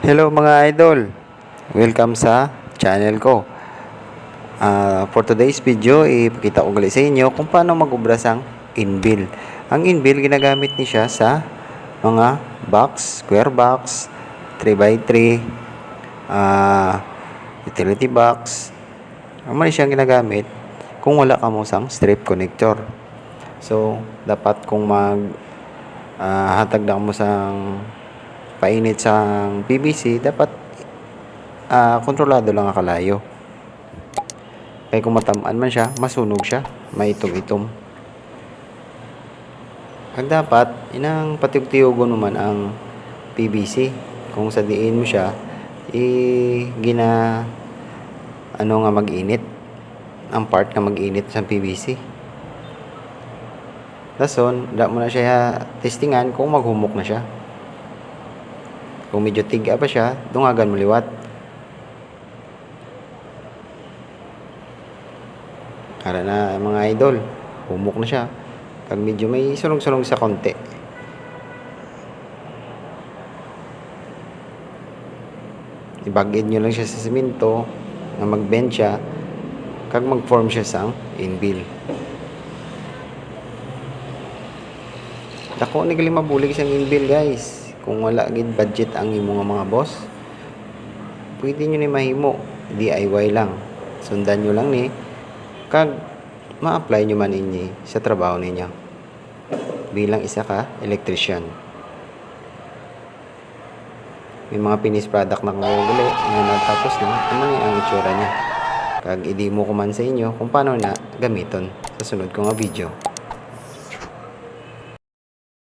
Hello mga idol! Welcome sa channel ko. Ah, for today's video, ipakita ko gali sa inyo kung paano mag-ubras ang inbill. Ang inbill, ginagamit ni siya sa mga box, square box, 3x3, ah, utility box. Ang mali siyang ginagamit kung wala ka mo sang strip connector. So, dapat kung mag ah, hatag na mo sang painit sa PVC, dapat ah, kontrolado lang ang kalayo. Kaya kung matamaan man siya, masunog siya, maitom-itom. Ang dapat, inang patiog-tiyogon mo man ang PVC. Kung sa diin mo siya, i gina ano nga mag-init. Ang part nga mag-init sa PVC. Dason, da mo na siya testingan kung maghumok na siya. Kung medyo tiga pa siya, dungagan mo liwat. Para na mga idol, humok na siya. Pag medyo may sunog-sunog sa konti. Ibagid nyo lang siya sa simento na mag-bend siya kag mag-form siya sang inbill. Dako ni gali mabulig sang inbill guys. Kung wala gid budget ang imong mga boss, pwede nyo ni mahimo DIY lang. Sundan nyo lang ni kag ma-apply nyo man inyo sa trabaho ninyo bilang isa ka electrician. May mga finished product na kagagali na natapos na, ano ni ang itsura niya. Kag i-demo ko man sa inyo kung paano na gamiton sa sunod ko nga video.